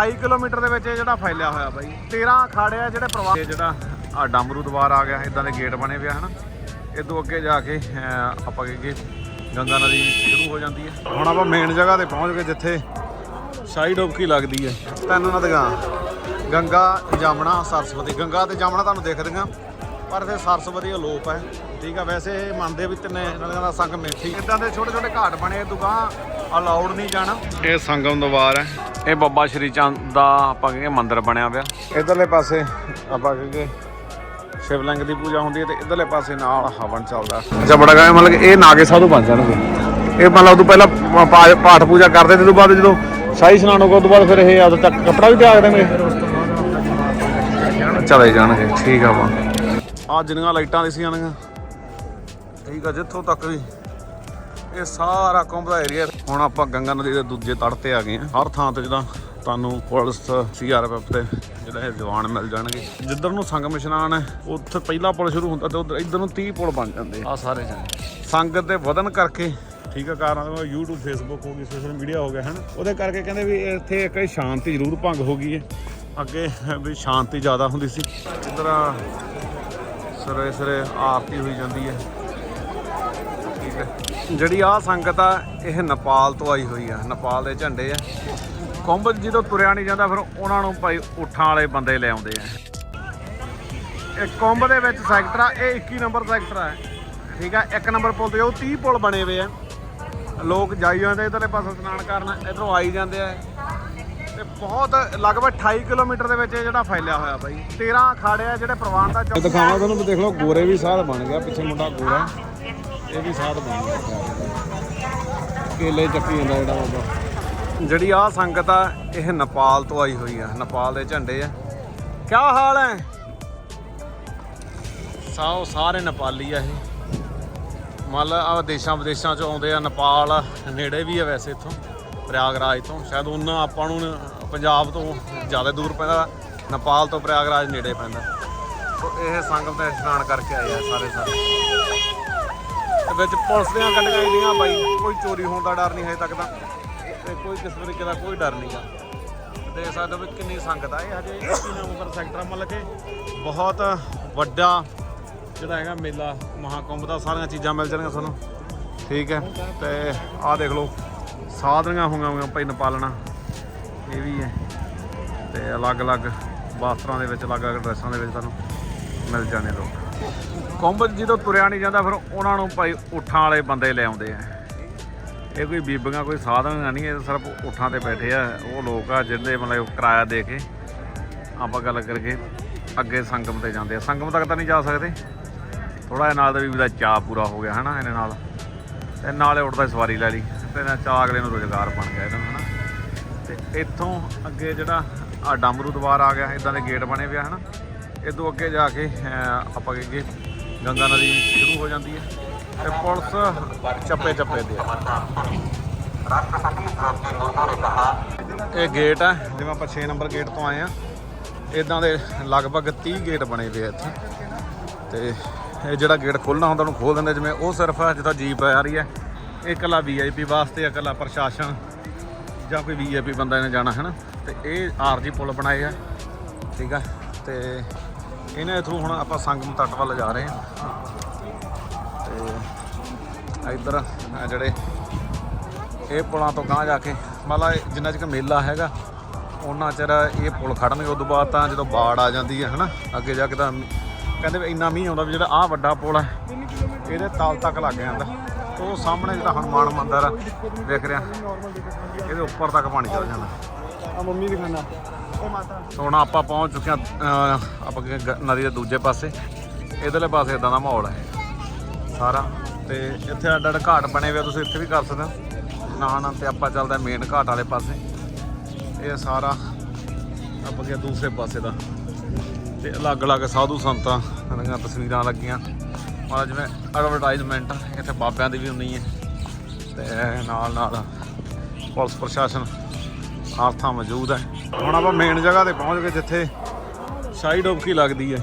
28 kilometre ਦੇ ਵਿੱਚ ਇਹ ਜਿਹੜਾ ਫੈਲਿਆ ਹੋਇਆ ਬਾਈ 13 ਅਖਾੜੇ ਆ ਜਿਹੜੇ ਪ੍ਰਵਾਹ ਜਿਹੜਾ ਆ ਡਮਰੂ ਦਵਾਰ ਆ ਗਿਆ ਇਦਾਂ ਦੇ ਗੇਟ ਬਣੇ ਪਿਆ ਹਨਾ? ਇਦੋਂ ਅੱਗੇ ਜਾ ਕੇ ਅਹ, ਆਪਾਂ ਕਹੀਏ ਗੰਗਾ ਨਦੀ ਸ਼ੁਰੂ ਹੋ ਜਾਂਦੀ ਹੈ। ਹੁਣ ਆਪਾਂ ਮੇਨ ਜਗ੍ਹਾ ਤੇ ਪਹੁੰਚ ਗਏ ਜਿੱਥੇ ਸ਼ਾਹੀ ਡੁਬਕੀ ਲੱਗਦੀ ਹੈ? ਤਿੰਨ ਨਦੀਆਂ ਗੰਗਾ ਜਮਨਾ ਸਰਸਵਤੀ। ਗੰਗਾ ਤੇ ਜਮਨਾ ਤੁਹਾਨੂੰ ਦਿਖਦੀਆਂ ਪਰ ਫਿਰ ਸਰਸਵਤੀ ਅਲੋਪ ਹੈ। ਠੀਕ ਆ ਵੈਸੇ ਇਹ ਮੰਨਦੇ ਵੀ ਤਿੰਨੇ ਨਦੀਆਂ ਦਾ ਸੰਗਮ ਇੱਥੇ ਇਦਾਂ ਦੇ ਛੋਟੇ ਛੋਟੇ ਘਾਟ ਬਣੇ ਦੁਗਾ ਅਲਾਉਡ ਨਹੀਂ ਜਾਣਾ। ਇਹ ਸੰਗਮ ਦਵਾਰ ਹੈ। ਇਹ ਬੱਬਾ ਸ਼੍ਰੀ ਚੰਦ ਦਾ ਆਪਾਂ ਕਹਿੰਗੇ ਮੰਦਿਰ ਬਣਿਆ ਪਿਆ। ਇਧਰਲੇ ਪਾਸੇ ਆਪਾਂ ਕਹਿੰਗੇ ਸ਼ਿਵਲਿੰਗ ਦੀ ਪੂਜਾ ਹੁੰਦੀ ਹੈ ਤੇ ਇਧਰਲੇ ਪਾਸੇ ਨਾਲ ਹਵਨ ਚੱਲਦਾ ਅੱਛਾ ਬੜਾ ਗਾ ਮਤਲਬ ਕਿ ਇਹ ਨਾਗੇ ਸਾਧੂ ਬਣ ਜਾਣਗੇ। ਇਹ ਮਤਲਬ ਉਦੋਂ ਪਹਿਲਾਂ ਪਾਠ ਪੂਜਾ ਕਰਦੇ ਤੇ ਤੋਂ ਬਾਅਦ ਜਦੋਂ ਸ਼ਾਹੀ ਇਸ਼ਨਾਨ ਹੋਗਾ ਉਦੋਂ ਬਾਅਦ ਫਿਰ ਇਹ ਉਦੋਂ ਤੱਕ ਕੱਪੜਾ ਵੀ ਤਿਆਗ ਦੇਣਗੇ ਚਲੇ ਜਾਣਗੇ ਠੀਕ ਆ ਵਾ ਆ ਜਿੰਨੀਆਂ ਲਾਈਟਾਂ ਦਿਸੀਆਂ ਨੇ ਠੀਕ ਆ ਜਿੱਥੋਂ ਤੱਕ ਵੀ ਇਹ ਸਾਰਾ ਕੁੰਭ ਦਾ ਏਰੀਆ ਹੁਣ ਆਪਾਂ ਗੰਗਾ ਨਦੀ ਦੇ ਦੂਜੇ ਤੜ ਤੇ ਆ ਗਏ ਆ ਹਰ ਥਾਂ ਤੇ ਜਿਹੜਾ ਤੁਹਾਨੂੰ ਪੁਲਿਸ ਸੀਆਰਪੀਐਫ ਤੇ ਜਿਹੜਾ ਇਹ ਜਵਾਨ ਮਿਲ ਜਾਣਗੇ। ਜਿੱਧਰ ਨੂੰ ਸੰਗਮ ਇਸ਼ਨਾਨ ਹੈ ਉੱਥੇ ਪਹਿਲਾ ਪੁਲ ਸ਼ੁਰੂ ਹੁੰਦਾ ਤੇ ਉਧਰ ਇੱਧਰ ਨੂੰ 30 ਪੁਲ ਬਣ ਜਾਂਦੇ ਆ। ਸਾਰੇ ਜਣੇ। ਸੰਗਤ ਦੇ ਵਧਨ ਕਰਕੇ ਠੀਕ ਆ ਕਾਰਨ YouTube Facebook ਹੋ ਗਈ ਸੋਸ਼ਲ ਮੀਡੀਆ ਹੋ ਗਿਆ ਹਨ। ਉਹਦੇ ਕਰਕੇ ਕਹਿੰਦੇ ਵੀ ਇੱਥੇ ਇੱਕ ਸ਼ਾਂਤੀ ਜ਼ਰੂਰ ਭੰਗ ਹੋ ਗਈ ਹੈ। ਅੱਗੇ ਵੀ ਸ਼ਾਂਤੀ ਜ਼ਿਆਦਾ ਹੁੰਦੀ ਸੀ। ਇੱਧਰ ਸਰੇ ਸਰੇ ਆਰਤੀ ਹੋਈ ਜਾਂਦੀ ਹੈ। ਠੀਕ ਹੈ। ਜਿਹੜੀ ਆਹ ਸੰਗਤ ਆ, ਇਹ ਨੇਪਾਲ ਤੋਂ ਆਈ ਹੋਈ ਆ। ਨੇਪਾਲ ਦੇ ਝੰਡੇ ਆ। ਕੁੰਭ ਜਦੋਂ ਤੁਰਿਆ ਨਹੀਂ ਜਾਂਦਾ, ਫਿਰ ਉਹਨਾਂ ਨੂੰ ਭਾਈ ਉਠਾਂ ਵਾਲੇ ਬੰਦੇ ਲੈ ਆਉਂਦੇ ਆ। ਇਹ ਕੁੰਭ ਦੇ ਵਿੱਚ ਸੈਕਟਰ ਆ, ਇਹ 21 ਨੰਬਰ ਸੈਕਟਰ ਆ। ਠੀਕ ਆ, ਇੱਕ ਨੰਬਰ ਪੁਲ ਤੇ ਉਹ 30 ਪੁਲ ਬਣੇ ਹੋਏ ਆ। ਲੋਕ ਜਾਈ ਜਾਂਦੇ ਇਧਰਲੇ ਪਾਸੇ ਸਨਾਨ ਕਰਨ, ਇਧਰੋਂ ਆਈ ਜਾਂਦੇ ਆ। ਬਹੁਤ ਲਗਭਗ 28 ਕਿਲੋਮੀਟਰ ਦੇ ਵਿੱਚ ਇਹ ਜਿਹੜਾ ਫੈਲਿਆ ਹੋਇਆ ਬਾਈ। 13 ਅਖਾੜੇ ਆ ਜਿਹੜੇ ਪ੍ਰਵਾਨ ਦਾ ਦਿਖਾਵਾਂ ਤੁਹਾਨੂੰ ਦੇਖ ਲਓ ਗੋਰੇ ਵੀ ਸਾਧ ਬਣ ਗਿਆ ਪਿੱਛੇ ਮੁੰਡਾ ਗੋਰਾ। ਇਹ ਵੀ ਸਾਧ ਬਣ ਗਿਆ। ਕੇਲੇ ਚੱਕੀ ਜਾਂਦਾ ਜਿਹੜਾ ਬਾਬਾ। ਜਿਹੜੀ ਆ ਸੰਗਤ ਆ ਇਹ ਨੇਪਾਲ ਤੋਂ ਆਈ ਹੋਈ ਆ। ਨੇਪਾਲ ਦੇ ਝੰਡੇ ਆ। ਕੀ ਹਾਲ ਹੈ? ਸਾਓ ਸਾਰੇ ਨੇਪਾਲੀ ਆ ਇਹ। ਮੰਨ ਲਾ ਆ ਦੇਸ਼ਾਂ ਵਿਦੇਸ਼ਾਂ ਚੋਂ ਆਉਂਦੇ ਆ ਨੇਪਾਲ ਨੇੜੇ ਵੀ ਆ ਵੈਸੇ ਇੱਥੋਂ। ਪ੍ਰਯਾਗਰਾਜ ਤੋਂ। ਸ਼ਾਇਦ ਉਹਨਾਂ ਆਪਾਂ ਨੂੰ ਪੰਜਾਬ ਤੋਂ ਜ਼ਿਆਦਾ ਦੂਰ ਪੈਂਦਾ, ਨੇਪਾਲ ਤੋਂ ਪ੍ਰਯਾਗਰਾਜ ਨੇੜੇ ਪੈਂਦਾ। ਸੋ ਇਹ ਸੰਗਮ ਤੇ ਇਸ਼ਨਾਨ ਕਰਕੇ ਆਏ ਆ ਸਾਰੇ ਸਾਰੇ। ਤੇ ਵਿੱਚ ਪੁਲਿਸ ਦੀਆਂ ਗੱਡੀਆਂ ਇੰਨੀਆਂ ਬਾਈ, ਕੋਈ ਚੋਰੀ ਹੋਣ ਦਾ ਡਰ ਨਹੀਂ ਹਜੇ ਤੱਕ ਤਾਂ। ਤੇ ਕੋਈ ਕਿਸੇ ਤਰੀਕੇ ਦਾ ਕੋਈ ਡਰ ਨਹੀਂਗਾ ਦੇਖ ਸਕਦੇ ਹੋ ਵੀ ਕਿੰਨੀ ਸੰਗਤ ਆ ਇਹ ਹਜੇ। 21 ਨਵੰਬਰ ਸੈਕਟਰ ਮਤਲਬ ਕਿ ਬਹੁਤ ਵੱਡਾ ਜਿਹੜਾ ਹੈਗਾ ਮੇਲਾ, ਮਹਾਕੁੰਭ ਦਾ, ਸਾਰੀਆਂ ਚੀਜ਼ਾਂ ਮਿਲ ਜਾਣਗੀਆਂ ਤੁਹਾਨੂੰ। ਠੀਕ ਹੈ, ਤੇ ਆਹ ਦੇਖ ਲਓ। ਸਾਧਰੀਆਂ ਹੋਈਆਂ ਹੋਈਆਂ ਭਾਈ ਨੇਪਾਲਣਾ। ਇਹ ਵੀ ਹੈ। ਤੇ ਅਲੱਗ-ਅਲੱਗ ਬਾਸਤਰਾਂ ਦੇ ਵਿੱਚ, ਅਲੱਗ-ਅਲੱਗ ਡਰੈਸਾਂ ਦੇ ਵਿੱਚ ਤੁਹਾਨੂੰ ਮਿਲ ਜਾਣੇ ਲੋਕ। ਕੁੰਭ ਜਦੋਂ ਤੁਰਿਆ ਨਹੀਂ ਜਾਂਦਾ, ਫਿਰ ਉਹਨਾਂ ਨੂੰ ਭਾਈ ਉਠਾਂ ਵਾਲੇ ਬੰਦੇ ਲੈ ਆਉਂਦੇ ਆ। ਇਹ ਕੋਈ ਬੀਬੀਆਂ, ਕੋਈ ਸਾਧਨ ਨਹੀਂ, ਇਹ ਸਿਰਫ ਉਠਾਂ ਤੇ ਬੈਠੇ ਆ। ਉਹ ਲੋਕ ਆ ਜਿਹਦੇ ਮਤਲਬ ਕਿਰਾਇਆ ਦੇ ਕੇ ਆਪਾਂ ਗੱਲ ਕਰਕੇ ਅੱਗੇ ਸੰਗਮ ਤੇ ਜਾਂਦੇ ਆ। ਸੰਗਮ ਤੱਕ ਤਾਂ ਨਹੀਂ ਜਾ ਸਕਦੇ। ਥੋੜਾ ਜਿਹਾ ਨਾਲ ਦਾ ਵੀ ਦਾ ਚਾਹ ਪੂਰਾ ਹੋ ਗਿਆ, ਹਨਾ ਇਹਨੇ ਨਾਲ। ਤੇ ਨਾਲੇ ਉੱਠਦਾ ਸਵਾਰੀ ਲੈ ਲਈ। ਤੇ ਨਾਲ ਚਾਹ ਅਗਲੇ ਨੂੰ ਰੋਜ਼ਗਾਰ ਬਣ ਗਿਆ ਇਹਨਾਂ ਇਹਦਾ ਹਨਾ? ਤੇ ਇੱਥੋਂ ਅੱਗੇ ਜਿਹੜਾ ਆ ਡਮਰੂ ਦਵਾਰ ਆ ਗਿਆ ਇਦਾਂ ਦੇ ਗੇਟ ਬਣੇ ਪਿਆ ਹਨਾ? ਇਦੋਂ ਅੱਗੇ ਜਾ ਕੇ ਅਹ, ਆਪਾਂ ਕਹੀਏ ਗੰਗਾ ਨਦੀ ਸ਼ੁਰੂ ਹੋ ਜਾਂਦੀ ਹੈ ਤੇ ਪੁਲਿਸ ਚੱਪੇ ਚੱਪੇ ਤੇ ਆ। ਇਹ ਗੇਟ ਹੈ ਜਿਵੇਂ ਆਪਾਂ 6 ਨੰਬਰ ਗੇਟ ਤੋਂ ਆਏ ਆ ਇਦਾਂ ਦੇ ਲਗਭਗ 30 ਗੇਟ ਬਣੇ ਪਏ ਇੱਥੇ। ਤੇ ਇਹ ਜਿਹੜਾ ਗੇਟ ਖੋਲਣਾ ਹੁੰਦਾ ਉਹਨੂੰ ਖੋਲ ਦਿੰਦੇ ਜਿਵੇਂ ਉਹ ਸਿਰਫ ਜਿੱਦਾਂ ਜੀਪ ਆ ਰਹੀ ਹੈ ਇਹ ਇਕੱਲਾ ਵੀਆਈਪੀ ਵਾਸਤੇ ਆ, ਇਕੱਲਾ ਪ੍ਰਸ਼ਾਸਨ ਜਾਂ ਕੋਈ ਵੀਆਈਪੀ ਬੰਦਾ ਨੇ ਜਾਣਾ ਹੈ ਨਾ ਤੇ ਇਹ ਆਰਜੀ ਪੁਲ ਬਣਾਏ ਆ ਠੀਕ ਆ? ਤੇ ਇਹਨਾਂ ਥਰੂ ਹੁਣ ਆਪਾਂ ਸੰਗਮ ਤੱਟ ਵੱਲ ਜਾ ਰਹੇ ਹਾਂ ਤੇ ਇੱਧਰ ਜਿਹੜੇ ਇਹ ਪੁਲਾਂ ਤੋਂ ਗਾਂ ਜਾ ਕੇ ਮਤਲਬ ਜਿੰਨਾ ਚਿਰ ਮੇਲਾ ਹੈਗਾ ਉਹਨਾਂ ਚਿਰ ਇਹ ਪੁਲ ਖੜਨਗੇ ਉਦੋਂ ਬਾਅਦ ਤਾਂ ਜਦੋਂ ਬਾੜ ਆ ਜਾਂਦੀ ਹੈ ਹਨਾ? ਅੱਗੇ ਜਾ ਕੇ ਤਾਂ ਕਹਿੰਦੇ ਵੀ ਇੰਨਾ ਮੀਂਹ ਆਉਂਦਾ ਵੀ ਜਿਹੜਾ ਆਹ ਵੱਡਾ ਪੁਲ ਹੈ ਇਹਦੇ ਤਾਲ ਤੱਕ ਲੱਗ ਜਾਂਦਾ। ਉਹ ਸਾਹਮਣੇ ਜਿਹੜਾ ਹਨੂਮਾਨ ਮੰਦਿਰ ਆ ਦੇਖ ਰਿਹਾ। ਇਹਦੇ ਉੱਪਰ ਤੱਕ ਪਾਣੀ ਚਲ ਜਾਂਦਾ। ਆ ਮੰਮੀ ਦਿਖਾਣਾ ਉਹ ਮਾਤਾ ਹੁਣ ਆਪਾਂ ਪਹੁੰਚ ਚੁੱਕੇ ਅਹ, ਆਪਾਂ ਨਦੀ ਦੇ ਦੂਜੇ ਪਾਸੇ। ਇਧਰਲੇ ਪਾਸੇ ਇਦਾਂ ਦਾ ਮਾਹੌਲ ਹੈ। ਸਾਰਾ। ਤੇ ਇੱਥੇ ਅੱਡ ਅੱਡ ਘਾਟ ਬਣੇ ਹੋਏ ਆ, ਤੁਸੀਂ ਇੱਥੇ ਵੀ ਕਰ ਸਕਦੇ ਹੋ। ਨਾ ਨਾ ਤੇ ਆਪਾਂ ਚੱਲਦੇ ਮੇਨ ਘਾਟ ਵਾਲੇ ਪਾਸੇ। ਇਹ ਸਾਰਾ ਆਪਾਂ ਕਿ ਦੂਸਰੇ ਪਾਸੇ ਦਾ। ਤੇ ਅਲੱਗ-ਅਲੱਗ ਸਾਧੂ ਸੰਤਾਂ ਦੀਆਂ ਤਸਵੀਰਾਂ ਲੱਗੀਆਂ। ਮਾੜਾ ਜਿਵੇਂ ਐਡਵਰਟਾਈਜ਼ਮੈਂਟ ਇੱਥੇ ਬਾਬਿਆਂ ਦੀ ਵੀ ਹੁੰਦੀ ਹੈ ਤੇ ਨਾਲ ਨਾਲ ਪੁਲਿਸ ਪ੍ਰਸ਼ਾਸਨ ਹਰ ਥਾਂ ਮੌਜੂਦ ਹੈ ਹੁਣ ਆਪਾਂ ਮੇਨ ਜਗ੍ਹਾ ਤੇ ਪਹੁੰਚ ਗਏ ਜਿੱਥੇ ਸ਼ਾਹੀ ਡੁਬਕੀ ਲੱਗਦੀ ਹੈ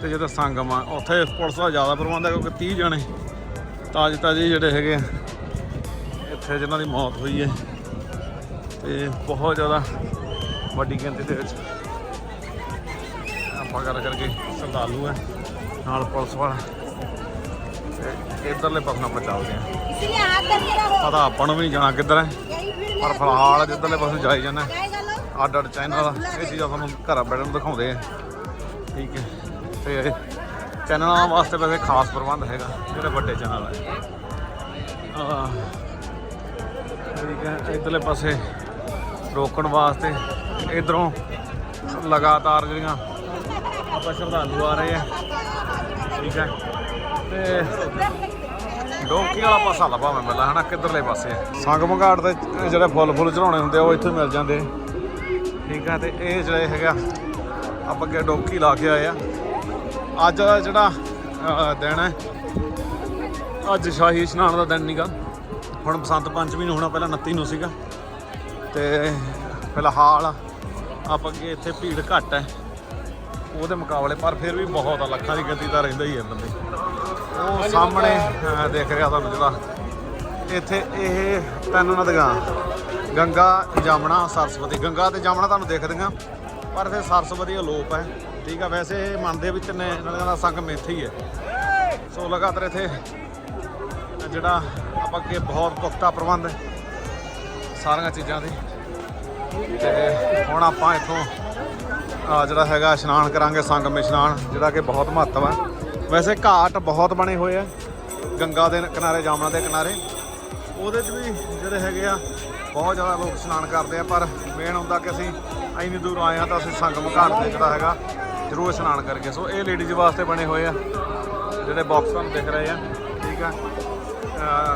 ਤੇ ਜਦੋਂ ਸੰਗਮ ਆ ਉੱਥੇ ਪੁਲਿਸ ਦਾ ਜ਼ਿਆਦਾ ਪ੍ਰਬੰਧ ਹੈ ਕਿਉਂਕਿ 30 ਜਣੇ ਤਾਜ ਤਾਜੀ ਜਿਹੜੇ ਹੈਗੇ ਆ, ਇੱਥੇ ਜਿਨ੍ਹਾਂ ਦੀ ਮੌਤ ਹੋਈ ਹੈ ਤੇ ਬਹੁਤ ਜ਼ਿਆਦਾ ਵੱਡੀ ਗਿਣਤੀ ਦੇ ਵਿੱਚ ਆਪਾਂ ਗੱਲ ਕਰਕੇ ਸ਼ਰਧਾਲੂ ਹੈ ਨਾਲ ਪੁਲਿਸ ਵਾਲਾ। ਤੇ ਇਧਰਲੇ ਪਾਸੇ ਨੂੰ ਆਪਾਂ ਚੱਲਦੇ ਹਾਂ इसलिए हाथ करके रहो ਪਤਾ ਆਪਾਂ ਨੂੰ ਵੀ ਨਹੀਂ ਜਾਣਾ ਕਿੱਧਰ ਹੈ यही भीड़ ਪਰ ਫਿਲਹਾਲ ਜਿੱਧਰਲੇ ਪਾਸੇ ਨੂੰ ਜਾਈ ਜਾਂਦਾ जाएगा लोग ਅੱਡ ਅੱਡ ਚੈਨਲ ਇਹ ਚੀਜ਼ਾਂ ਤੁਹਾਨੂੰ ਘਰਾਂ ਬੈਠਣ ਨੂੰ ਦਿਖਾਉਂਦੇ ਆ ਠੀਕ ਹੈ ਤੇ ਚੈਨਲਾਂ ਵਾਸਤੇ ਵੈਸੇ ਖਾਸ ਪ੍ਰਬੰਧ ਹੈਗਾ ਜਿਹੜੇ ਵੱਡੇ ਚੈਨਲ ਹੈ ਆਹ, ਠੀਕ ਹੈ ਇਧਰਲੇ ਪਾਸੇ ਰੋਕਣ ਵਾਸਤੇ ਇਧਰੋਂ ਲਗਾਤਾਰ ਜਿਹੜੀਆਂ ਆਪਾਂ ਸ਼ਰਧਾਲੂ ਆ ਰਹੇ ਆ ਠੀਕ ਹੈ ਤੇ ਡੋਕੀ ਵਾਲਾ ਪਾਸਾ ਲੱਭਾ ਮੈਂ ਮਿਲਦਾ ਹਨਾ? ਕਿੱਧਰਲੇ ਪਾਸੇ ਸੰਗਮ ਘਾਟ ਤੇ ਜਿਹੜੇ ਫੁੱਲ ਫੁੱਲ ਚੜਾਉਣੇ ਹੁੰਦੇ ਆ ਉਹ ਇੱਥੇ ਮਿਲ ਜਾਂਦੇ। ਠੀਕ ਆ ਤੇ ਇਹ ਜਿਹੜੇ ਹੈਗਾ ਆਪਾਂ ਅੱਗੇ ਡੋਕੀ ਲਾ ਕੇ ਆਏ ਆ। ਅੱਜ ਦਾ ਜਿਹੜਾ ਦਿਨ ਹੈ ਅੱਜ ਸ਼ਾਹੀ ਇਸ਼ਨਾਨ ਦਾ ਦਿਨ ਨੀਗਾ। ਹੁਣ ਬਸੰਤ ਪੰਚਮੀ ਨੂੰ ਹੋਣਾ ਪਹਿਲਾਂ 29 ਨੂੰ ਸੀਗਾ। ਤੇ ਫਿਲਹਾਲ ਆਪਾਂ ਅੱਗੇ ਇੱਥੇ ਭੀੜ ਘੱਟ ਹੈ। ਉਹਦੇ ਮੁਕਾਬਲੇ ਪਰ ਫਿਰ ਵੀ ਬਹੁਤ ਆ ਲੱਖਾਂ ਦੀ ਗਿਣਤੀ ਤਾਂ ਰਹਿੰਦਾ ਹੀ ਹੈ ਬੰਦੇ। ਉਹ ਸਾਹਮਣੇ ਅਹ, ਦਿਖ ਰਿਹਾ ਤੁਹਾਨੂੰ ਜਿਹੜਾ। ਇੱਥੇ ਇਹ ਤਿੰਨ ਨਦੀਆਂ ਗੰਗਾ ਜਮਨਾ ਸਰਸਵਤੀ। ਗੰਗਾ ਤੇ ਜਮਨਾ ਤੁਹਾਨੂੰ ਦਿਖਦੀਆਂ ਪਰ ਇੱਥੇ ਸਰਸਵਤੀ ਅਲੋਪ ਹੈ। ਠੀਕ ਆ ਵੈਸੇ ਇਹ ਮੰਨਦੇ ਆ ਵੀ ਤਿੰਨੇ ਨਦੀਆਂ ਦਾ ਸੰਗਮ ਇੱਥੇ ਹੀ। ਹੈ ਸੋ ਲਗਾਤਾਰ ਇੱਥੇ ਜਿਹੜਾ ਆਪਾਂ ਅੱਗੇ ਬਹੁਤ ਪੁਖਤਾ ਪ੍ਰਬੰਧ ਹੈ ਸਾਰੀਆਂ ਚੀਜ਼ਾਂ ਦੇ। ਤੇ ਹੁਣ ਆਪਾਂ ਇੱਥੋਂ ਆ ਜਿਹੜਾ ਹੈਗਾ ਇਸ਼ਨਾਨ ਕਰਾਂਗੇ ਸੰਗਮ ਇਸ਼ਨਾਨ ਜਿਹੜਾ ਕਿ ਬਹੁਤ ਮਹੱਤਵ ਹੈ। ਵੈਸੇ ਘਾਟ ਬਹੁਤ ਬਣੇ ਹੋਏ ਆ, ਗੰਗਾ ਦੇ ਕਿਨਾਰੇ ਜਾਮਨਾ ਦੇ ਕਿਨਾਰੇ। ਉਹਦੇ 'ਚ ਵੀ ਜਿਹੜੇ ਹੈਗੇ ਆ, ਬਹੁਤ ਜ਼ਿਆਦਾ ਲੋਕ ਇਸ਼ਨਾਨ ਕਰਦੇ ਆ, ਪਰ ਮੇਨ ਹੁੰਦਾ ਕਿ ਅਸੀਂ ਇੰਨੀ ਦੂਰ ਆਏ ਆ ਤਾਂ ਅਸੀਂ ਸੰਗਮ ਘਾਟ ਤੇ ਜਿਹੜਾ ਹੈਗਾ, ਜ਼ਰੂਰ ਇਸ਼ਨਾਨ ਕਰਕੇ ਸੋ ਇਹ ਲੇਡੀਜ਼ ਵਾਸਤੇ ਬਣੇ ਹੋਏ ਆ, ਜਿਹੜੇ ਬਾਕਸ ਤੁਹਾਨੂੰ ਦਿਖ ਰਹੇ ਆ, ਠੀਕ ਆ।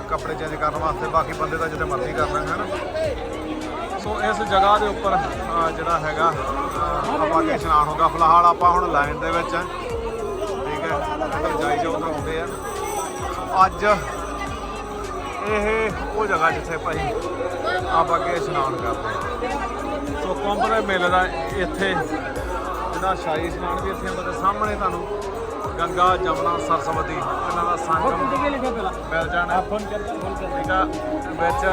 ਕੱਪੜੇ ਚੇਂਜ ਕਰਨ ਵਾਸਤੇ, ਬਾਕੀ ਬੰਦੇ ਤਾਂ ਜਿੱਥੇ ਮਰਜ਼ੀ ਕਰ ਲੈਣ, ਹਨ। ਸੋ ਇਸ ਜਗ੍ਹਾ ਦੇ ਉੱਪਰ ਜਿਹੜਾ ਹੈਗਾ ਆਪਾਂ ਅੱਗੇ ਇਸ਼ਨਾਨ ਹੋਗਾ ਫਿਲਹਾਲ ਆਪਾਂ ਹੁਣ ਲਾਈਨ ਦੇ ਵਿੱਚ ਜੋ ਆ ਅੱਜ ਇਹ ਉਹ ਜਗ੍ਹਾ ਜਿੱਥੇ ਭਾਈ ਆਪਾਂ ਅੱਗੇ ਇਸ਼ਨਾਨ ਕਰਦੇ ਸੋ ਕੁੰਭ ਦੇ ਮੇਲੇ ਦਾ ਇੱਥੇ ਜਿਹੜਾ ਸ਼ਾਹੀ ਇਸ਼ਨਾਨ ਵੀ ਇੱਥੇ ਤੇ ਸਾਹਮਣੇ ਤੁਹਾਨੂੰ ਗੰਗਾ ਜਮਨਾ ਸਰਸਵਤੀ ਇਹਨਾਂ ਦਾ ਸੰਗਮ ਮਿਲ ਜਾਣਾ। ਠੀਕ ਆ ਵਿੱਚ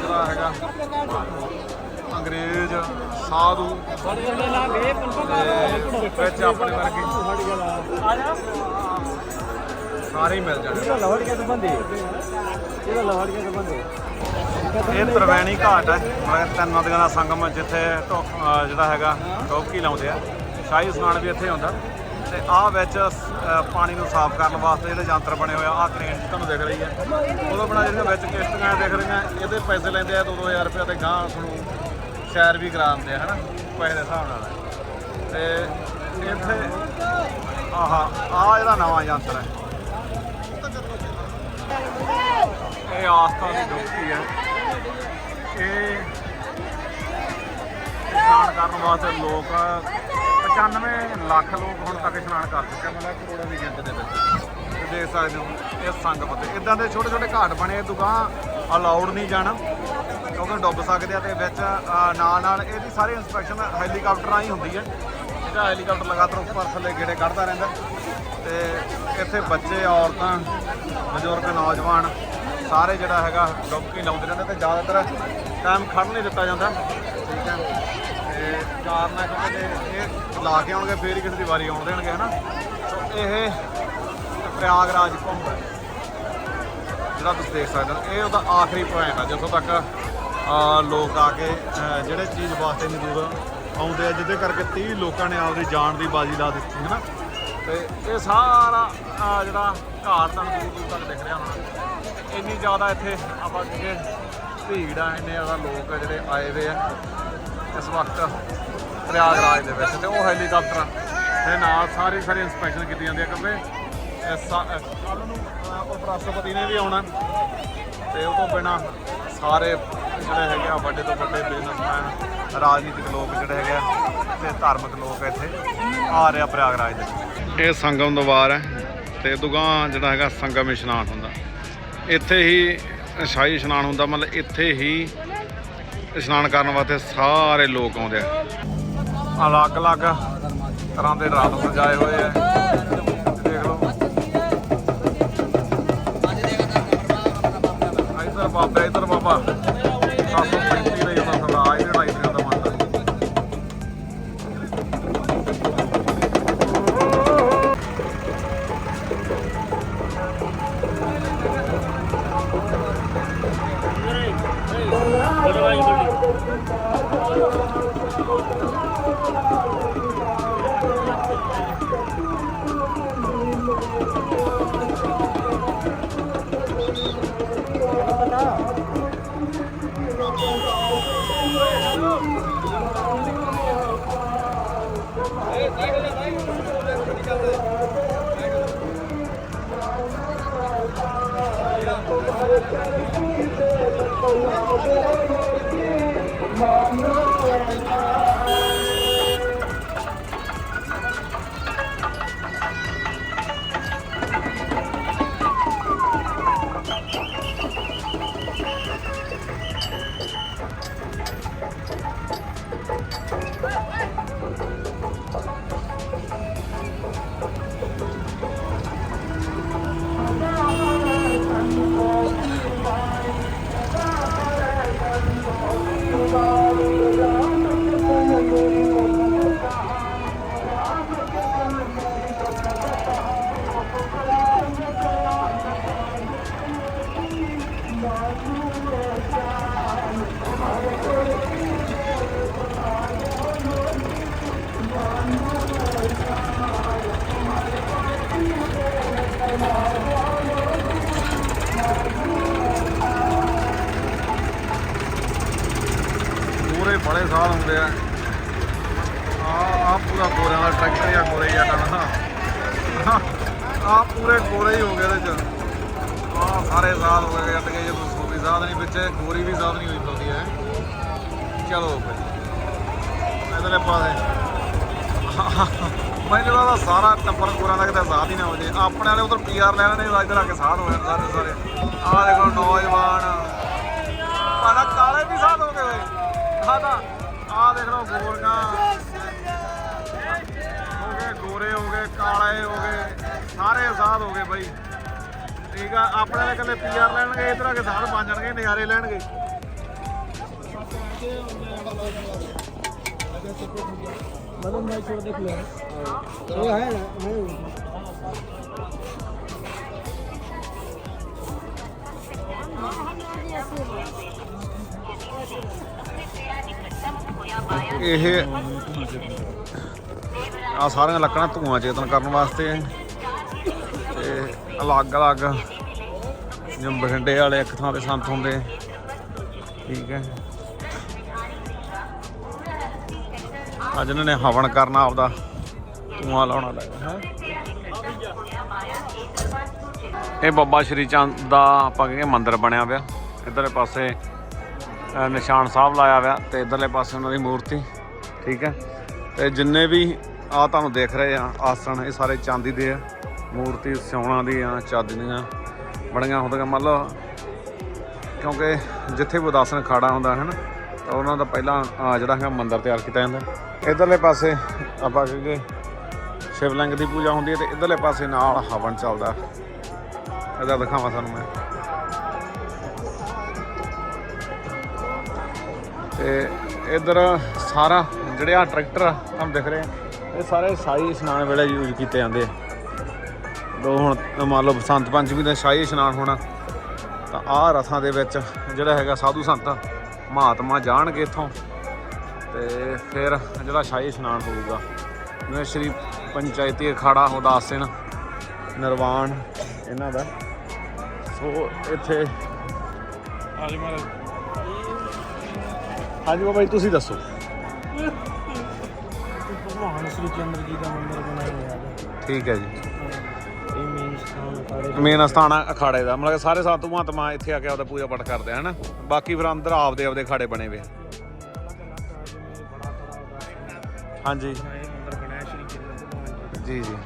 ਜਿਹੜਾ ਹੈਗਾ ਅੰਗਰੇਜ਼ ਸਾਧੂ ਤੇ ਵਿੱਚ ਆਪਣੇ ਵਰਗੇ ਸਾਰੇ ਹੀ ਮਿਲ ਜਾਣਗੇ ਲਵੜ ਕੇ ਤਾਂ ਬੰਦੇ? ਇਹਦਾ ਲਵੜ ਕੇ ਤਾਂ ਬੰਦੇ? ਇਹ ਤਰਵੈਣੀ ਘਾਟ ਹੈ ਮਤਲਬ ਤਿੰਨ ਨਦੀਆਂ ਦਾ ਸੰਗਮ ਜਿੱਥੇ ਅਹ ਜਿਹੜਾ ਹੈਗਾ ਡੋਬਕੀ ਲਾਉਂਦੇ ਆ। ਸ਼ਾਹੀ ਇਸ਼ਨਾਨ ਵੀ ਇੱਥੇ ਹੁੰਦਾ। ਤੇ ਆਹ ਵਿੱਚ ਅਹ, ਪਾਣੀ ਨੂੰ ਸਾਫ਼ ਕਰਨ ਵਾਸਤੇ ਜਿਹੜੇ ਯੰਤਰ ਬਣੇ ਹੋਏ ਆ ਆਹ ਕ੍ਰੇਨ ਤੁਹਾਨੂੰ ਦਿਖ ਰਹੀ ਹੈ ਉਦੋਂ ਬਣਾ ਜਿਹੜੀਆਂ ਵਿੱਚ ਕਿਸ਼ਤੀਆਂ ਦਿਖ ਰਹੀਆਂ ਇਹਦੇ ਪੈਸੇ ਲੈਂਦੇ ਆ 2-2000 ਰੁਪਏ ਤੇ ਗਾਂ ਤੁਹਾਨੂੰ ਸ਼ੈਰ ਵੀ ਕਰਾ ਦਿੰਦੇ ਆ ਹਨਾ? ਪੈਸੇ ਦੇ ਹਿਸਾਬ ਨਾਲ। ਤੇ ਇੱਥੇ ਆਹ ਆਹ ਇਹਦਾ ਨਵਾਂ ਯੰਤਰ ਹੈ। ਇਹ ਆਸਥਾ ਦੀ ਡੋਬਕੀ ਹੈ। ਇਹ ਇਸ਼ਨਾਨ ਕਰਨ ਵਾਸਤੇ ਲੋਕ 95 ਲੱਖ ਲੋਕ ਹੁਣ ਤੱਕ ਇਸ਼ਨਾਨ ਕਰ ਚੁੱਕੇ ਆ, ਮਤਲਬ ਕਰੋੜਾਂ ਦੀ ਗਿਣਤੀ ਦੇ ਵਿੱਚ। ਤੁਸੀਂ ਦੇਖ ਸਕਦੇ ਹੋ ਇਹ ਸੰਗਤ ਤੇ। ਇਦਾਂ ਦੇ ਛੋਟੇ ਛੋਟੇ ਘਾਟ ਬਣੇ ਦੁਕਾਨ ਅਲਾਉਡ ਨਹੀਂ ਜਾਣਾ। ਕਿਉਂਕਿ ਡੁੱਬ ਸਕਦੇ ਆ ਤੇ ਵਿੱਚ ਨਾਲ ਨਾਲ ਇਹਦੀ ਸਾਰੀ ਇਨਸਪੈਕਸ਼ਨ ਹੈਲੀਕਾਪਟਰਾਂ ਹੀ ਹੁੰਦੀ ਹੈ। ਜਿਹੜਾ ਹੈਲੀਕਾਪਟਰ ਲਗਾਤਾਰ ਉੱਪਰ ਥੱਲੇ ਗੇੜੇ ਕੱਢਦਾ ਰਹਿੰਦਾ। ਤੇ ਇੱਥੇ ਬੱਚੇ, ਔਰਤਾਂ, ਬਜ਼ੁਰਗ, ਨੌਜਵਾਨ, ਸਾਰੇ ਜਿਹੜਾ ਹੈਗਾ ਡੁੱਬਕੀ ਲਾਉਂਦੇ ਰਹਿੰਦੇ ਤੇ ਜ਼ਿਆਦਾਤਰ ਟਾਈਮ ਖੜ੍ਹਨ ਨਹੀਂ ਦਿੱਤਾ ਜਾਂਦਾ। ਠੀਕ ਹੈ। ਤੇ ਕਾਰਨ ਹੈ ਕਿਉਂਕਿ ਇਹ ਲਾ ਕੇ ਆਉਣਗੇ, ਫੇਰ ਹੀ ਕਿਸੇ ਦੀ ਵਾਰੀ ਆਉਣ ਦੇਣਗੇ, ਹਨਾ? ਸੋ ਇਹ ਪ੍ਰਯਾਗਰਾਜ ਕੁੰਭ ਹੈ। ਜਿਹੜਾ ਤੁਸੀਂ ਦੇਖ ਸਕਦੇ ਹੋ, ਇਹ ਉਹਦਾ ਆਖਰੀ ਪੁਆਇੰਟ ਆ ਜਿੱਥੋਂ ਤੱਕ ਲੋਕ ਆ ਕੇ ਜਿਹੜੇ ਚੀਜ਼ ਵਾਸਤੇ ਇੰਨੀ ਆਉਂਦੇ ਆ, ਜਿਹਦੇ ਕਰਕੇ 30 ਲੋਕਾਂ ਨੇ ਆਪਦੀ ਜਾਨ ਦੀ ਬਾਜੀ ਲਾ ਦਿੱਤੀ ਹੈ ਨਾ ਤੇ ਇਹ ਸਾਰਾ ਜਿਹੜਾ ਘਾਟ ਤੁਹਾਨੂੰ ਦੂਰ ਦੂਰ ਤੱਕ ਦਿਖ ਰਿਹਾ ਹੋਣਾ। ਇੰਨੀ ਜ਼ਿਆਦਾ ਇੱਥੇ ਆਪਾਂ ਕਿ ਭੀੜ ਆ, ਇੰਨੇ ਜ਼ਿਆਦਾ ਲੋਕ ਆ ਜਿਹੜੇ ਆਏ ਹੋਏ ਆ ਇਸ ਵਕਤ ਪ੍ਰਯਾਗਰਾਜ ਦੇ ਵਿੱਚ। ਤੇ ਉਹ ਹੈਲੀਕਾਪਟਰ ਦੇ ਨਾਲ ਸਾਰੀ ਸਾਰੀ ਇਨਸਪੈਕਸ਼ਨ ਕੀਤੀ ਜਾਂਦੀ ਹੈ ਕਿਉਂਕਿ ਕੱਲ ਨੂੰ ਉਪ ਰਾਸ਼ਟਰਪਤੀ ਨੇ ਵੀ ਆਉਣਾ। ਤੇ ਉਹ ਤੋਂ ਬਿਨਾ ਸਾਰੇ ਜਿਹੜੇ ਹੈਗੇ ਆ ਵੱਡੇ ਤੋਂ ਵੱਡੇ ਬਿਜ਼ਨਸਮੈਨ ਰਾਜਨੀਤਿਕ ਲੋਕ ਜਿਹੜੇ ਹੈਗੇ ਆ ਤੇ ਧਾਰਮਿਕ ਲੋਕ ਇੱਥੇ ਆ ਰਿਹਾ ਪ੍ਰਯਾਗਰਾਜ ਦੇ ਇਹ ਸੰਗਮ ਦਰਬਾਰ ਹੈ ਤੇ ਦੁਗਾਂ ਜਿਹੜਾ ਹੈਗਾ ਸੰਗਮ ਇਸ਼ਨਾਨ ਹੁੰਦਾ। ਇੱਥੇ ਹੀ ਸ਼ਾਹੀ ਇਸ਼ਨਾਨ ਹੁੰਦਾ ਮਤਲਬ ਇੱਥੇ ਹੀ ਇਸ਼ਨਾਨ ਕਰਨ ਵਾਸਤੇ ਸਾਰੇ ਲੋਕ ਆਉਂਦੇ ਆ। ਅਲੱਗ-ਅਲੱਗ ਤਰ੍ਹਾਂ ਦੇ ਰਥ ਸਜਾਏ ਹੋਏ ਆ। ਦੇਖ ਲਓ। ਇੱਧਰ ਬਾਬਾ ਇੱਧਰ ਬਾਬਾ। ਹੁੰਦੇ ਆ। ਆ ਆ ਪੂਰਾ ਗੋਰਿਆਂ ਦਾ ਟਰੈਕਟਰ ਜਾਂ ਗੋਰੇ ਜਾਂ ਨਾ। ਆ ਪੂਰੇ ਗੋਰੇ ਹੀ ਹੋ ਗਏ ਇਹਦੇ ਚ। ਆ ਸਾਰੇ ਸਾਲ ਹੋ ਗਏ ਜੱਟ ਕੇ ਜਦੋਂ ਸੋਦੀ ਸਾਧ ਨਹੀਂ ਵਿੱਚ, ਗੋਰੀ ਵੀ ਸਾਧ ਨਹੀਂ ਹੋਈ ਫਿਰਦੀ ਹੈ। ਚਲੋ ਭਾਈ ਇਧਰਲੇ ਪਾਸੇ। ਮੈਨੂੰ ਲੱਗਦਾ ਸਾਰਾ ਟੱਬਰ ਗੋਰਾ ਦਾ ਕਿਤੇ ਸਾਧ ਹੀ ਨਾ ਹੋ ਜੇ। ਆਪਣੇ ਵਾਲੇ ਉਧਰ ਪੀਆਰ ਲੈ ਲੈਣੇ ਇੱਧਰ ਆ ਕੇ ਸਾਧ ਹੋ ਜਾਣ ਸਾਰੇ ਸਾਰੇ। ਆ ਦੇਖੋ ਨੌਜਵਾਨ। ਆਹ ਕਾਲੇ ਵੀ ਸਾਧ ਹੋ ਗਏ ਓਏ ਆਹ ਤਾਂ ਆਹ ਦੇਖ ਲਓ ਗੋਰੀਆਂ ਹੋ ਗਏ ਗੋਰੇ ਹੋ ਗਏ ਕਾਲੇ ਹੋ ਗਏ ਸਾਰੇ ਸਾਧ ਹੋ ਗਏ ਬਾਈ ਠੀਕ ਆ ਆਪਣੇ ਵਾਲੇ ਕੱਲੇ ਪੀਆਰ ਲੈਣਗੇ ਇਧਰ ਆ ਕੇ ਸਾਧ ਬਣ ਜਾਣਗੇ ਨਜ਼ਾਰੇ ਲੈਣਗੇ मतलब मैं छोड़ देख लो वो है ना है ਇਹ ਆ ਸਾਰੀਆਂ ਲੱਕੜਾਂ ਧੂਆਂ ਚੇਤਨ ਕਰਨ ਵਾਸਤੇ ਹੈ ਤੇ ਅਲੱਗ-ਅਲੱਗ ਜਿਵੇਂ ਬਠਿੰਡੇ ਵਾਲੇ ਇੱਕ ਥਾਂ ਤੇ ਸੰਤ ਹੁੰਦੇ ਠੀਕ ਹੈ। ਅੱਜ ਇਹਨਾਂ ਨੇ ਹਵਨ ਕਰਨਾ ਆਪਦਾ, ਧੂਆਂ ਲਾਉਣਾ ਲੱਗਾ ਹੈ। ਇਹ ਬਾਬਾ ਸ਼੍ਰੀ ਚੰਦ ਦਾ, ਆਪਾਂ ਕਹਿੰਗੇ ਮੰਦਿਰ ਬਣਿਆ ਪਿਆ। ਇਧਰਲੇ ਪਾਸੇ ਨਿਸ਼ਾਨ ਸਾਹਿਬ ਲਾਇਆ ਹੋਇਆ ਤੇ ਇਧਰਲੇ ਪਾਸੇ ਉਹਨਾਂ ਦੀ ਮੂਰਤੀ, ਠੀਕ ਹੈ? ਤੇ ਜਿੰਨੇ ਵੀ ਆ ਤੁਹਾਨੂੰ ਦੇਖ ਰਹੇ ਆ, ਆਸਣ, ਇਹ ਸਾਰੇ ਚਾਂਦੀ ਦੇ ਆ। ਮੂਰਤੀ ਸਿਉਣਾ ਦੀਆਂ ਚਾਂਦੀ ਦੀਆਂ, ਬਣੀਆਂ ਹੁੰਦੀਆਂ। ਮੰਨ ਲਓ, ਕਿਉਂਕਿ ਜਿੱਥੇ ਵੀ ਉਦਾਸਨ ਖਾੜਾ ਹੁੰਦਾ ਹੈ ਨਾ ਤਾਂ ਉਹਨਾਂ ਦਾ ਪਹਿਲਾਂ ਜਿਹੜਾ ਹੈਗਾ ਮੰਦਿਰ ਤਿਆਰ ਕੀਤਾ ਜਾਂਦਾ। ਇਧਰਲੇ ਪਾਸੇ ਆਪਾਂ ਕਹਿੰਗੇ ਸ਼ਿਵਲਿੰਗ ਦੀ ਪੂਜਾ ਹੁੰਦੀ ਹੈ ਤੇ ਇਧਰਲੇ ਪਾਸੇ ਨਾਲ ਹਵਨ ਚੱਲਦਾ। ਇਹਦਾ ਦਿਖਾਵਾਂ ਤੁਹਾਨੂੰ ਮੈਂ। ਤੇ ਇਧਰ ਸਾਰਾ ਜਿਹੜੇ ਆ ਟਰੈਕਟਰ ਆ ਤੁਹਾਨੂੰ ਦਿਖ ਰਹੇ ਆ, ਇਹ ਸਾਰੇ ਸ਼ਾਹੀ ਇਸ਼ਨਾਨ ਵੇਲੇ ਯੂਜ਼ ਕੀਤੇ ਜਾਂਦੇ ਆ। ਦੋ ਹੁਣ ਮੰਨ ਲਓ ਬਸੰਤ ਪੰਚਮੀ ਦਾ ਸ਼ਾਹੀ ਇਸ਼ਨਾਨ ਹੋਣਾ ਤਾਂ ਆਹ ਰਥਾਂ ਦੇ ਵਿੱਚ ਜਿਹੜਾ ਹੈਗਾ ਸਾਧੂ ਸੰਤ ਮਹਾਤਮਾ ਜਾਣਗੇ ਇੱਥੋਂ ਤੇ ਫਿਰ ਜਿਹੜਾ ਸ਼ਾਹੀ ਇਸ਼ਨਾਨ ਹੋਊਗਾ ਜਿਵੇਂ ਸ਼੍ਰੀ ਪੰਚਾਇਤੀ ਅਖਾੜਾ ਉਦਾਸਨ ਨਿਰਵਾਣ ਇਹਨਾਂ ਦਾ। ਸੋ ਇੱਥੇ ਹਾਂਜੀ ਮਹਾਰਾਜ ਹਾਂਜੀ ਬਾਬਾ ਜੀ ਤੁਸੀਂ ਦੱਸੋ। ਠੀਕ ਹੈ ਜੀ। ਮੇਨ ਸਥਾਨ ਅਸਥਾਨ ਆ ਅਖਾੜੇ ਦਾ ਮਤਲਬ ਸਾਰੇ ਸਾਧੂ ਮਹਾਤਮਾ ਇੱਥੇ ਆ ਕੇ ਆਪਦਾ ਪੂਜਾ ਪਾਠ ਕਰਦੇ ਹਨ? ਬਾਕੀ ਫਿਰ ਅੰਦਰ ਆਪਦੇ ਆਪਦੇ ਅਖਾੜੇ ਬਣੇ ਹੋਏ ਹਾਂਜੀ। ਜੀ ਜੀ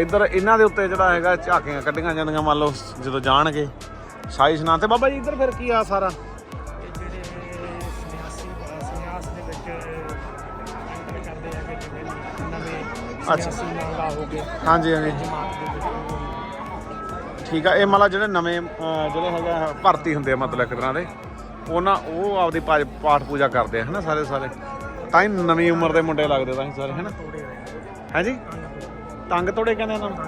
ਇੱਧਰ ਇਹਨਾਂ ਦੇ ਉੱਤੇ ਜਿਹੜਾ ਹੈਗਾ ਝਾਕੀਆਂ ਕੱਢੀਆਂ ਜਾਂਦੀਆਂ ਮੰਨ ਲਓ ਜਦੋਂ ਜਾਣਗੇ। ਸਾਈ ਸਨਾਨ ਤੇ ਬਾਬਾ ਜੀ ਇੱਧਰ ਫਿਰ ਕੀ ਆ ਸਾਰਾ? ਅੱਛਾ। ਸੰਨਿਆਸੀ ਮੰਗਾ ਹੋ ਗਏ। ਹਾਂਜੀ ਹਾਂਜੀ। ਜਮਾਤ ਦੇ ਵਿੱਚ। ਠੀਕ ਆ ਇਹ ਮਤਲਬ ਜਿਹੜੇ ਨਵੇਂ ਅਹ, ਜਿਹੜੇ ਹੈਗਾ ਭਰਤੀ ਹੁੰਦੇ ਆ ਮਤਲਬ ਇੱਕ ਤਰ੍ਹਾਂ ਦੇ ਉਹਨਾਂ ਉਹ ਆਪਦੀ ਪਾਠ ਪੂਜਾ ਕਰਦੇ ਆ ਹਨਾ ਸਾਰੇ ਸਾਰੇ? ਤਾਂ ਹੀ ਨਵੀਂ ਉਮਰ ਦੇ ਮੁੰਡੇ ਲੱਗਦੇ ਤਾਂ ਹੀ ਸਾਰੇ ਹਨਾ? ਤੋੜੇ ਹਾਂਜੀ? ਤੰਗ ਤੋੜੇ। ਕਹਿੰਦੇ ਇਹਨਾਂ ਨੂੰ